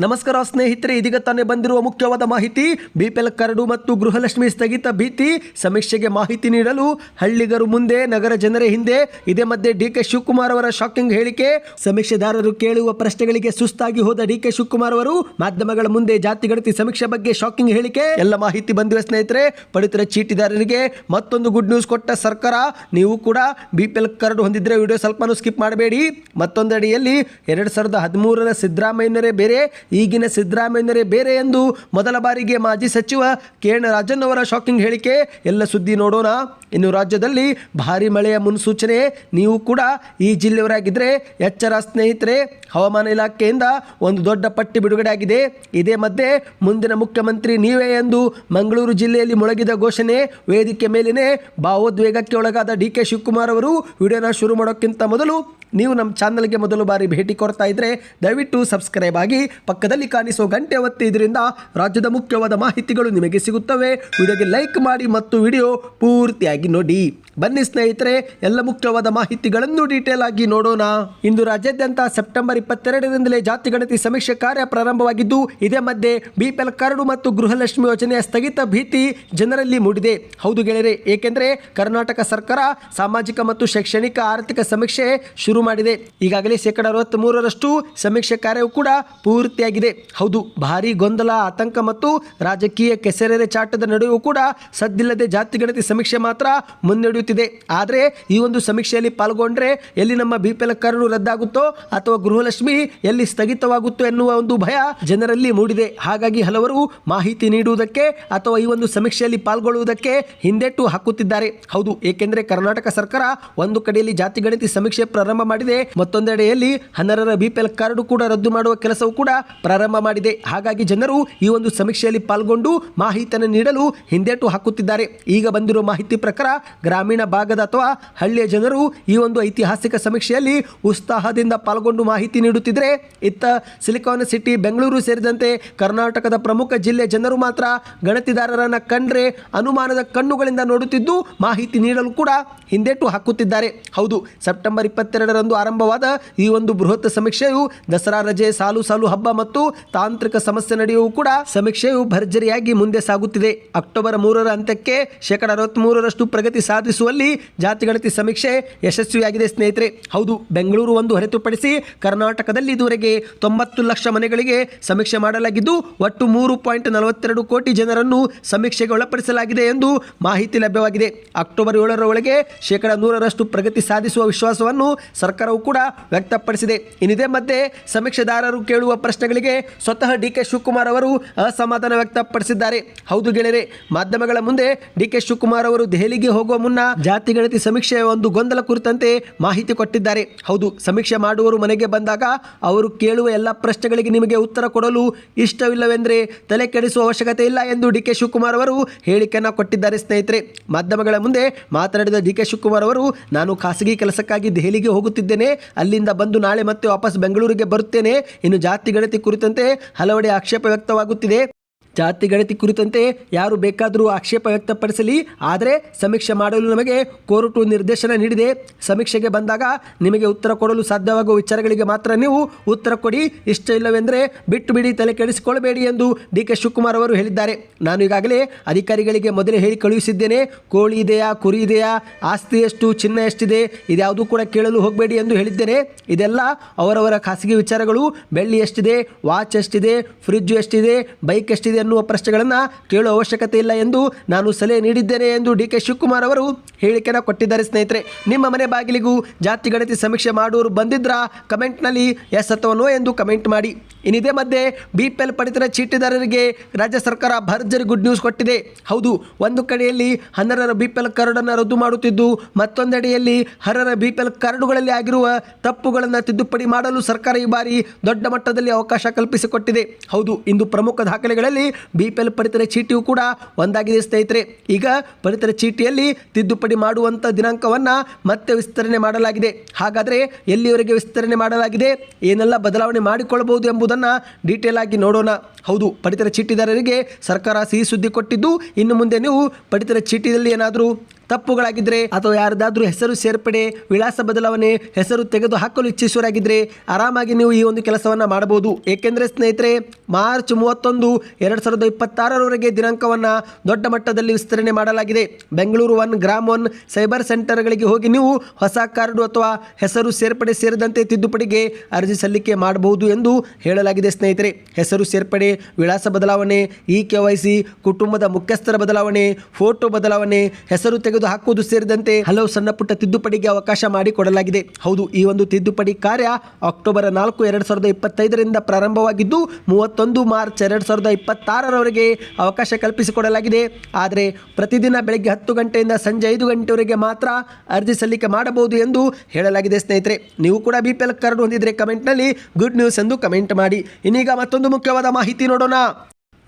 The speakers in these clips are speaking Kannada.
ನಮಸ್ಕಾರ ಸ್ನೇಹಿತರೆ, ಇದೀಗ ತಾನೇ ಬಂದಿರುವ ಮುಖ್ಯವಾದ ಮಾಹಿತಿ. ಬಿಪಿಎಲ್ ಕರಡು ಮತ್ತು ಗೃಹಲಕ್ಷ್ಮಿ ಸ್ಥಗಿತ ಭೀತಿ. ಸಮೀಕ್ಷೆಗೆ ಮಾಹಿತಿ ನೀಡಲು ಹಳ್ಳಿಗರು ಮುಂದೆ, ನಗರ ಜನರೇ ಹಿಂದೆ. ಇದೇ ಮಧ್ಯೆ ಡಿ ಕೆ ಶಿವಕುಮಾರ್ ಅವರ ಶಾಕಿಂಗ್ ಹೇಳಿಕೆ. ಸಮೀಕ್ಷೆದಾರರು ಕೇಳುವ ಪ್ರಶ್ನೆಗಳಿಗೆ ಸುಸ್ತಾಗಿ ಹೋದ ಡಿ ಕೆ ಶಿವಕುಮಾರ್ ಅವರು ಮಾಧ್ಯಮಗಳ ಮುಂದೆ ಜಾತಿ ಗಣತಿ ಸಮೀಕ್ಷೆ ಬಗ್ಗೆ ಶಾಕಿಂಗ್ ಹೇಳಿಕೆ. ಎಲ್ಲ ಮಾಹಿತಿ ಬಂದಿವೆ ಸ್ನೇಹಿತರೆ, ಪಡಿತರ ಚೀಟಿದಾರರಿಗೆ ಮತ್ತೊಂದು ಗುಡ್ ನ್ಯೂಸ್ ಕೊಟ್ಟ ಸರ್ಕಾರ. ನೀವು ಕೂಡ ಬಿಪಿಎಲ್ ಕರಡು ಹೊಂದಿದ್ರೆ ವಿಡಿಯೋ ಸ್ವಲ್ಪನೂ ಸ್ಕಿಪ್ ಮಾಡಬೇಡಿ. ಮತ್ತೊಂದಡಿಯಲ್ಲಿ ಎರಡು ಸಾವಿರದ ಹದಿಮೂರರ ಸಿದ್ದರಾಮಯ್ಯನರೇ ಬೇರೆ ಈಗಿನ ಸಿದ್ದರಾಮಯ್ಯನವರೇ ಬೇರೆ ಎಂದು ಮೊದಲ ಬಾರಿಗೆ ಮಾಜಿ ಸಚಿವ ಕೆ ಎನ್ ರಾಜನ್ ಅವರ ಶಾಕಿಂಗ್ ಹೇಳಿಕೆ. ಎಲ್ಲ ಸುದ್ದಿ ನೋಡೋಣ. ಇನ್ನು ರಾಜ್ಯದಲ್ಲಿ ಭಾರಿ ಮಳೆಯ ಮುನ್ಸೂಚನೆ. ನೀವು ಕೂಡ ಈ ಜಿಲ್ಲೆಯವರಾಗಿದ್ದರೆ ಎಚ್ಚರ ಸ್ನೇಹಿತರೆ, ಹವಾಮಾನ ಇಲಾಖೆಯಿಂದ ಒಂದು ದೊಡ್ಡ ಪಟ್ಟಿ ಬಿಡುಗಡೆ ಆಗಿದೆ. ಇದೇ ಮಧ್ಯೆ ಮುಂದಿನ ಮುಖ್ಯಮಂತ್ರಿ ನೀವೇ ಎಂದು ಮಂಗಳೂರು ಜಿಲ್ಲೆಯಲ್ಲಿ ಮೊಳಗಿದ ಘೋಷಣೆ. ವೇದಿಕೆ ಮೇಲಿನೇ ಭಾವೋದ್ವೇಗಕ್ಕೆ ಒಳಗಾದ ಡಿ ಕೆ ಶಿವಕುಮಾರ್ ಅವರು ವಿಡಿಯೋನ ಶುರು ಮಾಡೋಕ್ಕಿಂತ ಮೊದಲು ನೀವು ನಮ್ಮ ಚಾನಲ್ಗೆ ಮೊದಲು ಬಾರಿ ಭೇಟಿ ಕೊಡ್ತಾ ಇದ್ರೆ ದಯವಿಟ್ಟು ಸಬ್ಸ್ಕ್ರೈಬ್ ಆಗಿ ಪಕ್ಕದಲ್ಲಿ ಕಾಣಿಸೋ ಗಂಟೆ ಒತ್ತಿ ಇದರಿಂದ ರಾಜ್ಯದ ಮುಖ್ಯವಾದ ಮಾಹಿತಿಗಳು ನಿಮಗೆ ಸಿಗುತ್ತವೆ. ವಿಡಿಯೋಗೆ ಲೈಕ್ ಮಾಡಿ ಮತ್ತು ವಿಡಿಯೋ ಪೂರ್ತಿಯಾಗಿ ನೋಡಿ. ಬನ್ನಿ ಸ್ನೇಹಿತರೆ, ಎಲ್ಲ ಮುಖ್ಯವಾದ ಮಾಹಿತಿಗಳನ್ನು ಡೀಟೇಲ್ ಆಗಿ ನೋಡೋಣ. ಇಂದು ರಾಜ್ಯಾದ್ಯಂತ ಸೆಪ್ಟೆಂಬರ್ ಇಪ್ಪತ್ತೆರಡರಿಂದಲೇ ಜಾತಿ ಗಣತಿ ಸಮೀಕ್ಷೆ ಕಾರ್ಯ ಪ್ರಾರಂಭವಾಗಿದ್ದು, ಇದೇ ಮಧ್ಯೆ ಬಿಪಿಎಲ್ ಕರಡು ಮತ್ತು ಗೃಹಲಕ್ಷ್ಮಿ ಯೋಜನೆಯ ಸ್ಥಗಿತ ಭೀತಿ ಜನರಲ್ಲಿ ಮೂಡಿದೆ. ಹೌದು ಗೆಳೆಯರೆ, ಏಕೆಂದರೆ ಕರ್ನಾಟಕ ಸರ್ಕಾರ ಸಾಮಾಜಿಕ ಮತ್ತು ಶೈಕ್ಷಣಿಕ ಆರ್ಥಿಕ ಸಮೀಕ್ಷೆ ಶುರು ಮಾಡಿದೆ. ಈಗಾಗಲೇ ಶೇಕಡ ಅರವತ್ತ್ ಮೂರರಷ್ಟು ಸಮೀಕ್ಷೆ ಕಾರ್ಯವು ಕೂಡ ಪೂರ್ತಿಯಾಗಿದೆ. ಹೌದು, ಭಾರಿ ಗೊಂದಲ, ಆತಂಕ ಮತ್ತು ರಾಜಕೀಯ ಕೆಸರೆರೆ ಚಾಟದ ನಡುವೆಯೂ ಕೂಡ ಸದ್ದಿಲ್ಲದೆ ಜಾತಿ ಗಣತಿ ಸಮೀಕ್ಷೆ ಮಾತ್ರ ಮುನ್ನಡೆಯುತ್ತಿದೆ. ಆದರೆ ಈ ಒಂದು ಸಮೀಕ್ಷೆಯಲ್ಲಿ ಪಾಲ್ಗೊಂಡ್ರೆ ಎಲ್ಲಿ ನಮ್ಮ ಬಿ ಪಿ ರದ್ದಾಗುತ್ತೋ ಅಥವಾ ಗೃಹಲಕ್ಷ್ಮಿ ಎಲ್ಲಿ ಸ್ಥಗಿತವಾಗುತ್ತೋ ಎನ್ನುವ ಒಂದು ಭಯ ಜನರಲ್ಲಿ ಮೂಡಿದೆ. ಹಾಗಾಗಿ ಹಲವರು ಮಾಹಿತಿ ನೀಡುವುದಕ್ಕೆ ಅಥವಾ ಈ ಒಂದು ಸಮೀಕ್ಷೆಯಲ್ಲಿ ಪಾಲ್ಗೊಳ್ಳುವುದಕ್ಕೆ ಹಿಂದೆಟ್ಟು ಹಾಕುತ್ತಿದ್ದಾರೆ. ಹೌದು, ಏಕೆಂದರೆ ಕರ್ನಾಟಕ ಸರ್ಕಾರ ಒಂದು ಕಡೆಯಲ್ಲಿ ಜಾತಿ ಗಣತಿ ಸಮೀಕ್ಷೆ ಪ್ರಾರಂಭ ಮಾಡಿದೆ. ಮತ್ತೊಂದೆಡೆಯಲ್ಲಿ ಹನ್ನರರ ಬಿಪಿಎಲ್ ಕಾರ್ಡ್ ಕೂಡ ರದ್ದು ಮಾಡುವ ಕೆಲಸವೂ ಕೂಡ ಪ್ರಾರಂಭ ಮಾಡಿದೆ. ಹಾಗಾಗಿ ಜನರು ಈ ಒಂದು ಸಮೀಕ್ಷೆಯಲ್ಲಿ ಪಾಲ್ಗೊಂಡು ಮಾಹಿತಿಯನ್ನು ನೀಡಲು ಹಿಂದೇಟು ಹಾಕುತ್ತಿದ್ದಾರೆ. ಈಗ ಬಂದಿರುವ ಮಾಹಿತಿ ಪ್ರಕಾರ ಗ್ರಾಮೀಣ ಭಾಗದ ಅಥವಾ ಹಳ್ಳಿಯ ಜನರು ಈ ಒಂದು ಐತಿಹಾಸಿಕ ಸಮೀಕ್ಷೆಯಲ್ಲಿ ಉತ್ಸಾಹದಿಂದ ಪಾಲ್ಗೊಂಡು ಮಾಹಿತಿ ನೀಡುತ್ತಿದ್ದರೆ ಇತ್ತ ಸಿಲಿಕಾನ್ ಸಿಟಿ, ಬೆಂಗಳೂರು ಸೇರಿದಂತೆ ಕರ್ನಾಟಕದ ಪ್ರಮುಖ ಜಿಲ್ಲೆ ಜನರು ಮಾತ್ರ ಗಣತಿದಾರರನ್ನ ಕಂಡ್ರೆ ಅನುಮಾನದ ಕಣ್ಣುಗಳಿಂದ ನೋಡುತ್ತಿದ್ದು ಮಾಹಿತಿ ನೀಡಲು ಕೂಡ ಹಿಂದೇಟು ಹಾಕುತ್ತಿದ್ದಾರೆ. ಹೌದು, ಸೆಪ್ಟೆಂಬರ್ ಇಪ್ಪತ್ತೆರಡರಂದು ಆರಂಭವಾದ ಈ ಒಂದು ಬೃಹತ್ ಸಮೀಕ್ಷೆಯು ದಸರಾ ರಜೆ, ಸಾಲು ಸಾಲು ಹಬ್ಬ ಮತ್ತು ತಾಂತ್ರಿಕ ಸಮಸ್ಯೆ ನಡೆಯುವ ಕೂಡ ಸಮೀಕ್ಷೆಯು ಭರ್ಜರಿಯಾಗಿ ಮುಂದೆ ಸಾಗುತ್ತಿದೆ. ಅಕ್ಟೋಬರ್ ಮೂರರ ಅಂತ್ಯಕ್ಕೆ ಶೇಕಡ ಅರವತ್ತ್ಮೂರರಷ್ಟು ಪ್ರಗತಿ ಸಾಧಿಸುವಲ್ಲಿ ಜಾತಿ ಗಣತಿ ಸಮೀಕ್ಷೆ ಯಶಸ್ವಿಯಾಗಿದೆ ಸ್ನೇಹಿತರೆ. ಹೌದು, ಬೆಂಗಳೂರು ಒಂದು ಹೊರತುಪಡಿಸಿ ಕರ್ನಾಟಕದಲ್ಲಿ ಇದುವರೆಗೆ ತೊಂಬತ್ತು ಲಕ್ಷ ಮನೆಗಳಿಗೆ ಸಮೀಕ್ಷೆ ಮಾಡಲಾಗಿದ್ದು, ಒಟ್ಟು ಮೂರು ಪಾಯಿಂಟ್ ನಲವತ್ತೆರಡು ಕೋಟಿ ಜನರನ್ನು ಸಮೀಕ್ಷೆಗೆ ಒಳಪಡಿಸಲಾಗಿದೆ ಎಂದು ಮಾಹಿತಿ ಲಭ್ಯವಾಗಿದೆ. ಅಕ್ಟೋಬರ್ ಏಳರ ಒಳಗೆ ಶೇಕಡ ನೂರರಷ್ಟು ಪ್ರಗತಿ ಸಾಧಿಸುವ ವಿಶ್ವಾಸವನ್ನು ಸರ್ಕಾರವು ಕೂಡ ವ್ಯಕ್ತಪಡಿಸಿದೆ. ಇನ್ನಿದೆ ಮಧ್ಯೆ ಸಮೀಕ್ಷೆದಾರರು ಕೇಳುವ ಪ್ರಶ್ನೆಗಳಿಗೆ ಸ್ವತಃ ಡಿ ಕೆ ಶಿವಕುಮಾರ್ ಅವರು ಅಸಮಾಧಾನ ವ್ಯಕ್ತಪಡಿಸಿದ್ದಾರೆ. ಹೌದು ಗೆಳೆಯರೆ, ಮಾಧ್ಯಮಗಳ ಮುಂದೆ ಡಿ ಕೆ ಶಿವಕುಮಾರ್ ಅವರು ದೆಹಲಿಗೆ ಹೋಗುವ ಮುನ್ನ ಜಾತಿ ಗಣತಿ ಸಮೀಕ್ಷೆಯ ಒಂದು ಗೊಂದಲ ಕುರಿತಂತೆ ಮಾಹಿತಿ ಕೊಟ್ಟಿದ್ದಾರೆ. ಹೌದು, ಸಮೀಕ್ಷೆ ಮಾಡುವವರು ಮನೆಗೆ ಬಂದಾಗ ಅವರು ಕೇಳುವ ಎಲ್ಲ ಪ್ರಶ್ನೆಗಳಿಗೆ ನಿಮಗೆ ಉತ್ತರ ಕೊಡಲು ಇಷ್ಟವಿಲ್ಲವೆಂದರೆ ತಲೆ ಕೆಡಿಸುವ ಅವಶ್ಯಕತೆ ಇಲ್ಲ ಎಂದು ಡಿ ಕೆ ಶಿವಕುಮಾರ್ ಅವರು ಹೇಳಿಕೆಯನ್ನು ಕೊಟ್ಟಿದ್ದಾರೆ ಸ್ನೇಹಿತರೆ. ಮಾಧ್ಯಮಗಳ ಮುಂದೆ ಮಾತನಾಡಿದ ಡಿ ಕೆ ಶಿವಕುಮಾರ್ ಅವರು, ನಾನು ಖಾಸಗಿ ಕೆಲಸಕ್ಕಾಗಿ ದೆಹಲಿಗೆ ಹೋಗುತ್ತಿದ್ದೇನೆ ಅಲ್ಲಿಂದ ಬಂದು ನಾಳೆ ಮತ್ತೆ ವಾಪಸ್ ಬೆಂಗಳೂರಿಗೆ ಬರುತ್ತೇನೆ. ಇನ್ನು ಜಾತಿ ಗಣತಿ ಕುರಿತಂತೆ ಹಲವೆಡೆ ಆಕ್ಷೇಪ ವ್ಯಕ್ತವಾಗುತ್ತಿದೆ. ಜಾತಿ ಗಣತಿ ಕುರಿತಂತೆ ಯಾರು ಬೇಕಾದರೂ ಆಕ್ಷೇಪ ವ್ಯಕ್ತಪಡಿಸಲಿ, ಆದರೆ ಸಮೀಕ್ಷೆ ಮಾಡಲು ನಮಗೆ ಕೋರ್ಟು ನಿರ್ದೇಶನ ನೀಡಿದೆ. ಸಮೀಕ್ಷೆಗೆ ಬಂದಾಗ ನಿಮಗೆ ಉತ್ತರ ಕೊಡಲು ಸಾಧ್ಯವಾಗುವ ವಿಚಾರಗಳಿಗೆ ಮಾತ್ರ ನೀವು ಉತ್ತರ ಕೊಡಿ. ಇಷ್ಟ ಇಲ್ಲವೆಂದರೆ ಬಿಟ್ಟು ಬಿಡಿ ತಲೆ ಕೆಡಿಸಿಕೊಳ್ಳಬೇಡಿ ಎಂದು ಡಿ ಕೆ ಶಿವಕುಮಾರ್ ಅವರು ಹೇಳಿದ್ದಾರೆ. ನಾನು ಈಗಾಗಲೇ ಅಧಿಕಾರಿಗಳಿಗೆ ಮೊದಲೇ ಹೇಳಿ ಕಳುಹಿಸಿದ್ದೇನೆ. ಕೋಳಿ ಇದೆಯಾ, ಕುರಿ ಇದೆಯಾ, ಆಸ್ತಿ ಎಷ್ಟು, ಚಿನ್ನ ಎಷ್ಟಿದೆ, ಇದ್ಯಾವುದೂ ಕೂಡ ಕೇಳಲು ಹೋಗಬೇಡಿ ಎಂದು ಹೇಳಿದ್ದೇನೆ. ಇದೆಲ್ಲ ಅವರವರ ಖಾಸಗಿ ವಿಚಾರಗಳು. ಬೆಳ್ಳಿ ಎಷ್ಟಿದೆ, ವಾಚ್ ಎಷ್ಟಿದೆ ಫ್ರಿಜ್ ಎಷ್ಟಿದೆ, ಬೈಕ್ ಎಷ್ಟಿದೆ ಎನ್ನುವ ಪ್ರಶ್ನೆಗಳನ್ನು ಕೇಳುವ ಅವಶ್ಯಕತೆ ಇಲ್ಲ ಎಂದು ನಾನು ಸಲಹೆ ನೀಡಿದ್ದೇನೆ ಎಂದು ಡಿ ಕೆ ಶಿವಕುಮಾರ್ ಅವರು ಹೇಳಿಕೆಯನ್ನು ಕೊಟ್ಟಿದ್ದಾರೆ ಸ್ನೇಹಿತರೆ. ನಿಮ್ಮ ಮನೆ ಬಾಗಿಲಿಗೂ ಜಾತಿ ಗಣತಿ ಸಮೀಕ್ಷೆ ಮಾಡುವವರು ಬಂದಿದ್ರಾ? ಕಮೆಂಟ್ನಲ್ಲಿ ಎಸ್ ಅಥವಾ ನೋ ಎಂದು ಕಮೆಂಟ್ ಮಾಡಿ. ಇನ್ನಿದೇ ಮಧ್ಯೆ ಬಿ ಪಿ ಎಲ್ ಪಡಿತರ ಚೀಟಿದಾರರಿಗೆ ರಾಜ್ಯ ಸರ್ಕಾರ ಭರ್ಜರಿ ಗುಡ್ ನ್ಯೂಸ್ ಕೊಟ್ಟಿದೆ. ಹೌದು, ಒಂದು ಕಡೆಯಲ್ಲಿ ಹನ್ನರರ ಬಿ ಪಿ ಎಲ್ ಕಾರ್ಡನ್ನು ರದ್ದು ಮಾಡುತ್ತಿದ್ದು, ಮತ್ತೊಂದೆಡೆಯಲ್ಲಿ ಹರರ ಬಿ ಪಿ ಎಲ್ ಕಾರ್ಡುಗಳಲ್ಲಿ ಆಗಿರುವ ತಪ್ಪುಗಳನ್ನು ತಿದ್ದುಪಡಿ ಮಾಡಲು ಸರ್ಕಾರ ಈ ಬಾರಿ ದೊಡ್ಡ ಮಟ್ಟದಲ್ಲಿ ಅವಕಾಶ ಕಲ್ಪಿಸಿಕೊಟ್ಟಿದೆ. ಹೌದು, ಇಂದು ಪ್ರಮುಖ ದಾಖಲೆಗಳಲ್ಲಿ ಬಿ ಪಿ ಎಲ್ ಪಡಿತರ ಚೀಟಿಯು ಕೂಡ ಒಂದಾಗಿದೆ ಸ್ನೇಹಿತರೆ. ಈಗ ಪಡಿತರ ಚೀಟಿಯಲ್ಲಿ ತಿದ್ದುಪಡಿ ಮಾಡುವಂಥ ದಿನಾಂಕವನ್ನು ಮತ್ತೆ ವಿಸ್ತರಣೆ ಮಾಡಲಾಗಿದೆ. ಹಾಗಾದರೆ ಎಲ್ಲಿಯವರೆಗೆ ವಿಸ್ತರಣೆ ಮಾಡಲಾಗಿದೆ? ಏನೆಲ್ಲ ಬದಲಾವಣೆ ಮಾಡಿಕೊಳ್ಳಬಹುದು ಎಂಬುದನ್ನು ಡೀಟೇಲ್ ಆಗಿ ನೋಡೋಣ. ಹೌದು, ಪಡಿತರ ಚೀಟಿದಾರರಿಗೆ ಸರ್ಕಾರ ಸಿಹಿ ಸುದ್ದಿ ಕೊಟ್ಟಿದ್ದು. ಇನ್ನು ಮುಂದೆ ನೀವು ಪಡಿತರ ಚೀಟಿಯಲ್ಲಿ ಏನಾದರೂ ತಪ್ಪುಗಳಾಗಿದ್ರೆ ಅಥವಾ ಯಾರದಾದ್ರೂ ಹೆಸರು ಸೇರ್ಪಡೆ, ವಿಳಾಸ ಬದಲಾವಣೆ, ಹೆಸರು ತೆಗೆದು ಹಾಕಲು ಇಚ್ಛಿಸುವರಾಗಿದ್ರೆ ಆರಾಮಾಗಿ ನೀವು ಈ ಒಂದು ಕೆಲಸವನ್ನ ಮಾಡಬಹುದು. ಏಕೆಂದರೆ ಸ್ನೇಹಿತರೆ, ಮಾರ್ಚ್ ಮೂವತ್ತೊಂದು ಎರಡು ಸಾವಿರದ ಇಪ್ಪತ್ತಾರರವರೆಗೆ ದಿನಾಂಕವನ್ನ ದೊಡ್ಡ ಮಟ್ಟದಲ್ಲಿ ವಿಸ್ತರಣೆ ಮಾಡಲಾಗಿದೆ. Bengaluru one, Grama one cyber ಸೆಂಟರ್ಗಳಿಗೆ ಹೋಗಿ ನೀವು ಹೊಸ ಕಾರ್ಡು ಅಥವಾ ಹೆಸರು ಸೇರ್ಪಡೆ ಸೇರಿದಂತೆ ತಿದ್ದುಪಡಿಗೆ ಅರ್ಜಿ ಸಲ್ಲಿಕೆ ಮಾಡಬಹುದು ಎಂದು ಹೇಳಲಾಗಿದೆ ಸ್ನೇಹಿತರೆ. ಹೆಸರು ಸೇರ್ಪಡೆ, ವಿಳಾಸ ಬದಲಾವಣೆ, ಇ ಕೆ ವೈ ಸಿ, ಕುಟುಂಬದ ಮುಖ್ಯಸ್ಥರ ಬದಲಾವಣೆ, ಫೋಟೋ ಬದಲಾವಣೆ, ಹೆಸರು ತೆಗೆದು ಹಾಕುವುದು ಸೇರಿದಂತೆ ಹಲವು ಸಣ್ಣ ಪುಟ್ಟ ತಿದ್ದುಪಡಿಗೆ ಅವಕಾಶ ಮಾಡಿಕೊಡಲಾಗಿದೆ. ಹೌದು, ಈ ಒಂದು ತಿದ್ದುಪಡಿ ಕಾರ್ಯ ಅಕ್ಟೋಬರ್ ನಾಲ್ಕು, ಎರಡು ಸಾವಿರದ ಇಪ್ಪತ್ತೈದರಿಂದ ಪ್ರಾರಂಭವಾಗಿದ್ದು, ಮೂವತ್ತೊಂದು ಮಾರ್ಚ್, ಎರಡು ಸಾವಿರದ ಇಪ್ಪತ್ತಾರರವರೆಗೆ ಅವಕಾಶ ಕಲ್ಪಿಸಿಕೊಡಲಾಗಿದೆ. ಆದರೆ ಪ್ರತಿದಿನ ಬೆಳಗ್ಗೆ ಹತ್ತು ಗಂಟೆಯಿಂದ ಸಂಜೆ ಐದು ಗಂಟೆವರೆಗೆ ಮಾತ್ರ ಅರ್ಜಿ ಸಲ್ಲಿಕೆ ಮಾಡಬಹುದು ಎಂದು ಹೇಳಲಾಗಿದೆ ಸ್ನೇಹಿತರೆ. ನೀವು ಕೂಡ ಬಿ ಪಿ ಎಲ್ ಕಾರ್ಡ್ ಹೊಂದಿದ್ರೆ ಕಮೆಂಟ್ನಲ್ಲಿ ಗುಡ್ ನ್ಯೂಸ್ ಎಂದು ಕಮೆಂಟ್ ಮಾಡಿ. ಇನ್ನೀಗ ಮತ್ತೊಂದು ಮುಖ್ಯವಾದ ಮಾಹಿತಿ ನೋಡೋಣ.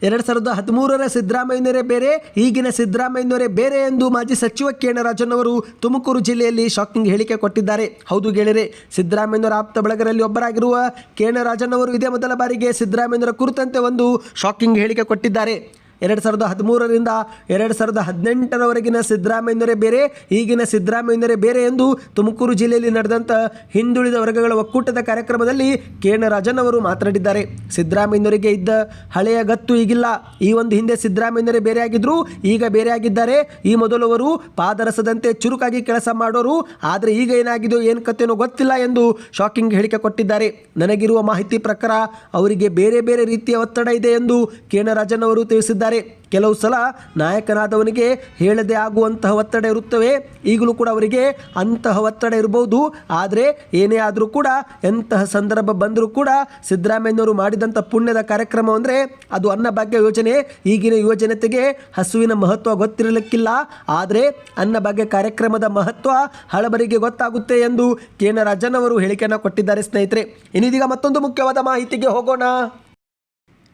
ಎರಡು ಸಾವಿರದ ಹದಿಮೂರರ ಸಿದ್ದರಾಮಯ್ಯನವರೇ ಬೇರೆ, ಈಗಿನ ಸಿದ್ದರಾಮಯ್ಯನವರೇ ಬೇರೆ ಎಂದು ಮಾಜಿ ಸಚಿವ ಕೇಣರಾಜನ್ ಅವರು ತುಮಕೂರು ಜಿಲ್ಲೆಯಲ್ಲಿ ಶಾಕಿಂಗ್ ಹೇಳಿಕೆ ಕೊಟ್ಟಿದ್ದಾರೆ. ಹೌದು ಗೆಳೆಯರೆ, ಸಿದ್ದರಾಮಯ್ಯನವರ ಆಪ್ತ ಬಳಗರಲ್ಲಿ ಒಬ್ಬರಾಗಿರುವ ಕೇಣರಾಜನ್ ಅವರು ಇದೇ ಮೊದಲ ಬಾರಿಗೆ ಸಿದ್ದರಾಮಯ್ಯನವರ ಕುರಿತಂತೆ ಒಂದು ಶಾಕಿಂಗ್ ಹೇಳಿಕೆ ಕೊಟ್ಟಿದ್ದಾರೆ. ಎರಡು ಸಾವಿರದ ಹದಿಮೂರರಿಂದ ಎರಡು ಸಾವಿರದ ಹದಿನೆಂಟರವರೆಗಿನ ಸಿದ್ದರಾಮಯ್ಯನವರೇ ಬೇರೆ, ಈಗಿನ ಸಿದ್ದರಾಮಯ್ಯನವರೇ ಬೇರೆ ಎಂದು ತುಮಕೂರು ಜಿಲ್ಲೆಯಲ್ಲಿ ನಡೆದಂಥ ಹಿಂದುಳಿದ ವರ್ಗಗಳ ಒಕ್ಕೂಟದ ಕಾರ್ಯಕ್ರಮದಲ್ಲಿ ಕೇಣರಾಜನ್ ಅವರು ಮಾತನಾಡಿದ್ದಾರೆ. ಸಿದ್ದರಾಮಯ್ಯನವರಿಗೆ ಇದ್ದ ಹಳೆಯ ಗತ್ತು ಈಗಿಲ್ಲ. ಈ ಒಂದು ಹಿಂದೆ ಸಿದ್ದರಾಮಯ್ಯನವರೇ ಬೇರೆ ಆಗಿದ್ರು ಈಗ ಬೇರೆ ಆಗಿದ್ದಾರೆ ಈ ಮೊದಲು ಅವರು ಪಾದರಸದಂತೆ ಚುರುಕಾಗಿ ಕೆಲಸ ಮಾಡೋರು, ಆದರೆ ಈಗ ಏನಾಗಿದೆಯೋ, ಏನು ಕಥೆನೋ ಗೊತ್ತಿಲ್ಲ ಎಂದು ಶಾಕಿಂಗ್ ಹೇಳಿಕೆ ಕೊಟ್ಟಿದ್ದಾರೆ. ನನಗಿರುವ ಮಾಹಿತಿ ಪ್ರಕಾರ ಅವರಿಗೆ ಬೇರೆ ಬೇರೆ ರೀತಿಯ ಒತ್ತಡ ಇದೆ ಎಂದು ಕೇಣರಾಜನ್ ಅವರು ತಿಳಿಸಿದ್ದಾರೆ. ಕೆಲವು ಸಲ ನಾಯಕನಾದವನಿಗೆ ಹೇಳದೆ ಆಗುವಂತಹ ಒತ್ತಡ ಇರುತ್ತವೆ. ಈಗಲೂ ಕೂಡ ಅವರಿಗೆ ಅಂತಹ ಒತ್ತಡ ಇರಬಹುದು. ಆದರೆ ಏನೇ ಆದರೂ ಕೂಡ ಎಂತಹ ಸಂದರ್ಭ ಬಂದರೂ ಕೂಡ ಸಿದ್ದರಾಮಯ್ಯನವರು ಮಾಡಿದಂಥ ಪುಣ್ಯದ ಕಾರ್ಯಕ್ರಮ ಅಂದರೆ ಅದು ಅನ್ನಭಾಗ್ಯ ಯೋಜನೆ. ಈಗಿನ ಯುವಜನತೆಗೆ ಹಸುವಿನ ಮಹತ್ವ ಗೊತ್ತಿರಲಿಕ್ಕಿಲ್ಲ. ಆದರೆ ಅನ್ನಭಾಗ್ಯ ಕಾರ್ಯಕ್ರಮದ ಮಹತ್ವ ಹಳಬರಿಗೆ ಗೊತ್ತಾಗುತ್ತೆ ಎಂದು ಕೇನರಾಜನ್ ಅವರು ಹೇಳಿಕೆಯನ್ನು ಕೊಟ್ಟಿದ್ದಾರೆ ಸ್ನೇಹಿತರೆ. ಇನ್ನಿದೀಗ ಮತ್ತೊಂದು ಮುಖ್ಯವಾದ ಮಾಹಿತಿಗೆ ಹೋಗೋಣ.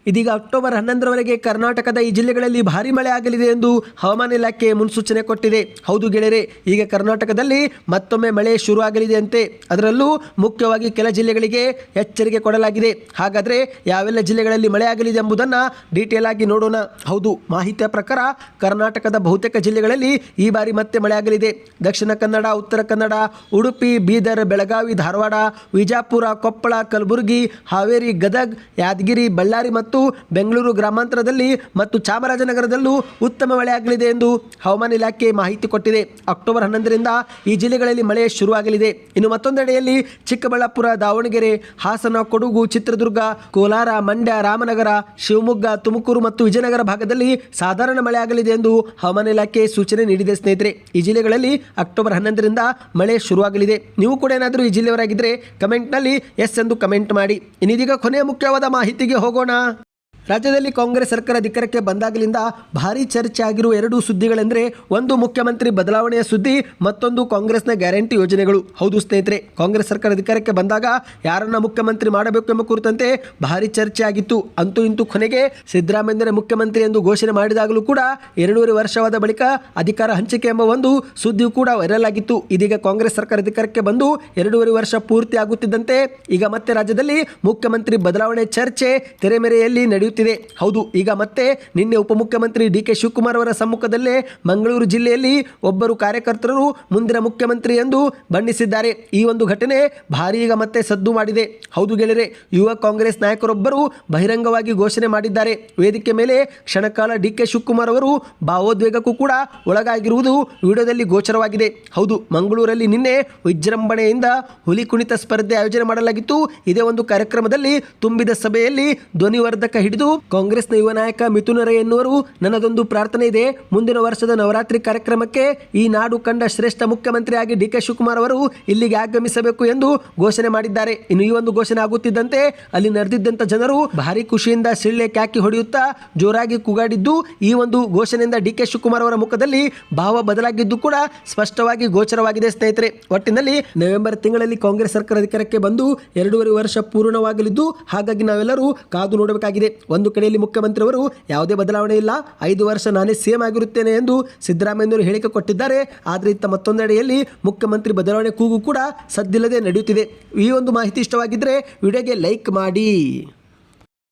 ಇದೀಗ ಅಕ್ಟೋಬರ್ ಹನ್ನೊಂದರವರೆಗೆ ಕರ್ನಾಟಕದ ಈ ಜಿಲ್ಲೆಗಳಲ್ಲಿ ಭಾರಿ ಮಳೆ ಆಗಲಿದೆ ಎಂದು ಹವಾಮಾನ ಇಲಾಖೆ ಮುನ್ಸೂಚನೆ ಕೊಟ್ಟಿದೆ. ಹೌದು ಗೆಳೆಯರೆ, ಈಗ ಕರ್ನಾಟಕದಲ್ಲಿ ಮತ್ತೊಮ್ಮೆ ಮಳೆ ಶುರು ಆಗಲಿದೆ ಅಂತೆ. ಅದರಲ್ಲೂ ಮುಖ್ಯವಾಗಿ ಕೆಲ ಜಿಲ್ಲೆಗಳಿಗೆ ಎಚ್ಚರಿಕೆ ಕೊಡಲಾಗಿದೆ. ಹಾಗಾದರೆ ಯಾವೆಲ್ಲ ಜಿಲ್ಲೆಗಳಲ್ಲಿ ಮಳೆ ಆಗಲಿದೆ ಎಂಬುದನ್ನು ಡೀಟೇಲ್ ಆಗಿ ನೋಡೋಣ. ಹೌದು, ಮಾಹಿತಿಯ ಪ್ರಕಾರ ಕರ್ನಾಟಕದ ಬಹುತೇಕ ಜಿಲ್ಲೆಗಳಲ್ಲಿ ಈ ಬಾರಿ ಮತ್ತೆ ಮಳೆ ಆಗಲಿದೆ. ದಕ್ಷಿಣ ಕನ್ನಡ, ಉತ್ತರ ಕನ್ನಡ, ಉಡುಪಿ, ಬೀದರ್, ಬೆಳಗಾವಿ, ಧಾರವಾಡ, ವಿಜಾಪುರ, ಕೊಪ್ಪಳ, ಕಲಬುರಗಿ, ಹಾವೇರಿ, ಗದಗ್, ಯಾದಗಿರಿ, ಬಳ್ಳಾರಿ ಮತ್ತು ಬೆಂಗಳೂರು ಗ್ರಾಮಾಂತರದಲ್ಲಿ ಮತ್ತು ಚಾಮರಾಜನಗರದಲ್ಲೂ ಉತ್ತಮ ಮಳೆಯಾಗಲಿದೆ ಎಂದು ಹವಾಮಾನ ಇಲಾಖೆ ಮಾಹಿತಿ ಕೊಟ್ಟಿದೆ. ಅಕ್ಟೋಬರ್ ಹನ್ನೊಂದರಿಂದ ಈ ಜಿಲ್ಲೆಗಳಲ್ಲಿ ಮಳೆ ಶುರುವಾಗಲಿದೆ. ಇನ್ನು ಮತ್ತೊಂದೆಡೆಯಲ್ಲಿ ಚಿಕ್ಕಬಳ್ಳಾಪುರ, ದಾವಣಗೆರೆ, ಹಾಸನ, ಕೊಡಗು, ಚಿತ್ರದುರ್ಗ, ಕೋಲಾರ, ಮಂಡ್ಯ, ರಾಮನಗರ, ಶಿವಮೊಗ್ಗ, ತುಮಕೂರು ಮತ್ತು ವಿಜಯನಗರ ಭಾಗದಲ್ಲಿ ಸಾಧಾರಣ ಮಳೆಯಾಗಲಿದೆ ಎಂದು ಹವಾಮಾನ ಇಲಾಖೆ ಸೂಚನೆ ನೀಡಿದೆ ಸ್ನೇಹಿತರೆ. ಈ ಜಿಲ್ಲೆಗಳಲ್ಲಿ ಅಕ್ಟೋಬರ್ ಹನ್ನೊಂದರಿಂದ ಮಳೆ ಶುರುವಾಗಲಿದೆ. ನೀವು ಕೂಡ ಏನಾದರೂ ಈ ಜಿಲ್ಲೆಯವರಾಗಿದ್ದರೆ ಕಮೆಂಟ್ನಲ್ಲಿ ಎಸ್ ಎಂದು ಕಮೆಂಟ್ ಮಾಡಿ. ಇನ್ನಿದೀಗ ಕೊನೆಯ ಮುಖ್ಯವಾದ ಮಾಹಿತಿಗೆ ಹೋಗೋಣ. ರಾಜ್ಯದಲ್ಲಿ ಕಾಂಗ್ರೆಸ್ ಸರ್ಕಾರ ಅಧಿಕಾರಕ್ಕೆ ಬಂದಾಗಲಿಂದ ಭಾರಿ ಚರ್ಚೆ ಆಗಿರುವ ಎರಡು ಸುದ್ದಿಗಳೆಂದರೆ ಒಂದು ಮುಖ್ಯಮಂತ್ರಿ ಬದಲಾವಣೆಯ ಸುದ್ದಿ, ಮತ್ತೊಂದು ಕಾಂಗ್ರೆಸ್ನ ಗ್ಯಾರಂಟಿ ಯೋಜನೆಗಳು. ಹೌದು ಸ್ನೇಹಿತರೆ, ಕಾಂಗ್ರೆಸ್ ಸರ್ಕಾರ ಅಧಿಕಾರಕ್ಕೆ ಬಂದಾಗ ಯಾರನ್ನ ಮುಖ್ಯಮಂತ್ರಿ ಮಾಡಬೇಕು ಎಂಬ ಕುರಿತಂತೆ ಭಾರಿ ಚರ್ಚೆ ಆಗಿತ್ತು. ಅಂತೂ ಇಂತೂ ಕೊನೆಗೆ ಸಿದ್ದರಾಮಯ್ಯರೇ ಮುಖ್ಯಮಂತ್ರಿ ಎಂದು ಘೋಷಣೆ ಮಾಡಿದಾಗಲೂ ಕೂಡ ಎರಡೂವರೆ ವರ್ಷವಾದ ಬಳಿಕ ಅಧಿಕಾರ ಹಂಚಿಕೆ ಎಂಬ ಒಂದು ಸುದ್ದಿಯು ಕೂಡ ವೈರಲ್ ಆಗಿತ್ತು. ಇದೀಗ ಕಾಂಗ್ರೆಸ್ ಸರ್ಕಾರ ಅಧಿಕಾರಕ್ಕೆ ಬಂದು ಎರಡೂವರೆ ವರ್ಷ ಪೂರ್ತಿ ಆಗುತ್ತಿದ್ದಂತೆ ಈಗ ಮತ್ತೆ ರಾಜ್ಯದಲ್ಲಿ ಮುಖ್ಯಮಂತ್ರಿ ಬದಲಾವಣೆ ಚರ್ಚೆ ತೆರೆಮೆರೆಯಲ್ಲಿ ನಡೆಯುತ್ತಿದೆ. ಹೌದು, ಈಗ ಮತ್ತೆ ನಿನ್ನೆ ಉಪಮುಖ್ಯಮಂತ್ರಿ ಡಿ ಕೆ ಶಿವಕುಮಾರ್ ಅವರ ಸಮ್ಮುಖದಲ್ಲೇ ಮಂಗಳೂರು ಜಿಲ್ಲೆಯಲ್ಲಿ ಒಬ್ಬರು ಕಾರ್ಯಕರ್ತರು ಮುಂದಿನ ಮುಖ್ಯಮಂತ್ರಿ ಎಂದು ಬಣ್ಣಿಸಿದ್ದಾರೆ. ಈ ಒಂದು ಘಟನೆ ಭಾರಿ ಈಗ ಮತ್ತೆ ಸದ್ದು ಮಾಡಿದೆ. ಹೌದು ಗೆಳೆಯರೆ, ಯುವ ಕಾಂಗ್ರೆಸ್ ನಾಯಕರೊಬ್ಬರು ಬಹಿರಂಗವಾಗಿ ಘೋಷಣೆ ಮಾಡಿದ್ದಾರೆ. ವೇದಿಕೆ ಮೇಲೆ ಕ್ಷಣಕಾಲ ಡಿ ಕೆ ಶಿವಕುಮಾರ್ ಅವರು ಭಾವೋದ್ವೇಗಕ್ಕೂ ಕೂಡ ಒಳಗಾಗಿರುವುದು ವಿಡಿಯೋದಲ್ಲಿ ಗೋಚರವಾಗಿದೆ. ಹೌದು, ಮಂಗಳೂರಲ್ಲಿ ನಿನ್ನೆ ವಿಜೃಂಭಣೆಯಿಂದ ಹುಲಿ ಕುಣಿತ ಸ್ಪರ್ಧೆ ಆಯೋಜನೆ ಮಾಡಲಾಗಿತ್ತು. ಇದೇ ಒಂದು ಕಾರ್ಯಕ್ರಮದಲ್ಲಿ ತುಂಬಿದ ಸಭೆಯಲ್ಲಿ ಧ್ವನಿವರ್ಧಕ ಹಿಡಿದು ಕಾಂಗ್ರೆಸ್ನ ಯುವ ನಾಯಕ ಮಿಥುನ ರೈ ಎನ್ನುವರು ನನ್ನದೊಂದು ಪ್ರಾರ್ಥನೆ ಇದೆ. ಮುಂದಿನ ವರ್ಷದ ನವರಾತ್ರಿ ಕಾರ್ಯಕ್ರಮಕ್ಕೆ ಈ ನಾಡು ಕಂಡ ಶ್ರೇಷ್ಠ ಮುಖ್ಯಮಂತ್ರಿಯಾಗಿ ಡಿ ಕೆ ಶಿವಕುಮಾರ್ ಅವರು ಇಲ್ಲಿಗೆ ಆಗಮಿಸಬೇಕು ಎಂದು ಘೋಷಣೆ ಮಾಡಿದ್ದಾರೆ. ಇನ್ನು ಈ ಒಂದು ಘೋಷಣೆ ಆಗುತ್ತಿದ್ದಂತೆ ಅಲ್ಲಿ ನಡೆದಿದ್ದಂಥ ಜನರು ಭಾರಿ ಖುಷಿಯಿಂದ ಸಿಳ್ಳೆ ಕ್ಯಾಕಿ ಹೊಡೆಯುತ್ತಾ ಜೋರಾಗಿ ಕೂಗಾಡಿದ್ದು ಈ ಒಂದು ಘೋಷಣೆಯಿಂದ ಡಿ ಕೆ ಶಿವಕುಮಾರ್ ಅವರ ಮುಖದಲ್ಲಿ ಭಾವ ಬದಲಾಗಿದ್ದು ಕೂಡ ಸ್ಪಷ್ಟವಾಗಿ ಗೋಚರವಾಗಿದೆ, ಸ್ನೇಹಿತರೆ. ಒಟ್ಟಿನಲ್ಲಿ ನವೆಂಬರ್ ತಿಂಗಳಲ್ಲಿ ಕಾಂಗ್ರೆಸ್ ಸರ್ಕಾರ ಅಧಿಕಾರಕ್ಕೆ ಬಂದು ಎರಡೂವರೆ ವರ್ಷ ಪೂರ್ಣವಾಗಲಿದ್ದು ಹಾಗಾಗಿ ನಾವೆಲ್ಲರೂ ಕಾದು ನೋಡಬೇಕಾಗಿದೆ. ಒಂದು ಕಡೆಯಲ್ಲಿ ಮುಖ್ಯಮಂತ್ರಿಯವರು ಯಾವುದೇ ಬದಲಾವಣೆ ಇಲ್ಲ. ಐದು ವರ್ಷ ನಾನೇ ಸೇಮ್ ಆಗಿರುತ್ತೇನೆ ಎಂದು ಸಿದ್ದರಾಮಯ್ಯನವರು ಹೇಳಿಕೆ ಕೊಟ್ಟಿದ್ದಾರೆ. ಆದರೆ ಇತ್ತ ಮತ್ತೊಂದೆಡೆಯಲ್ಲಿ ಮುಖ್ಯಮಂತ್ರಿ ಬದಲಾವಣೆ ಕೂಗು ಕೂಡ ಸದ್ದಿಲ್ಲದೆ ನಡೆಯುತ್ತಿದೆ. ಈ ಒಂದು ಮಾಹಿತಿ ಇಷ್ಟವಾಗಿದ್ದರೆ ವಿಡಿಯೋಗೆ ಲೈಕ್ ಮಾಡಿ.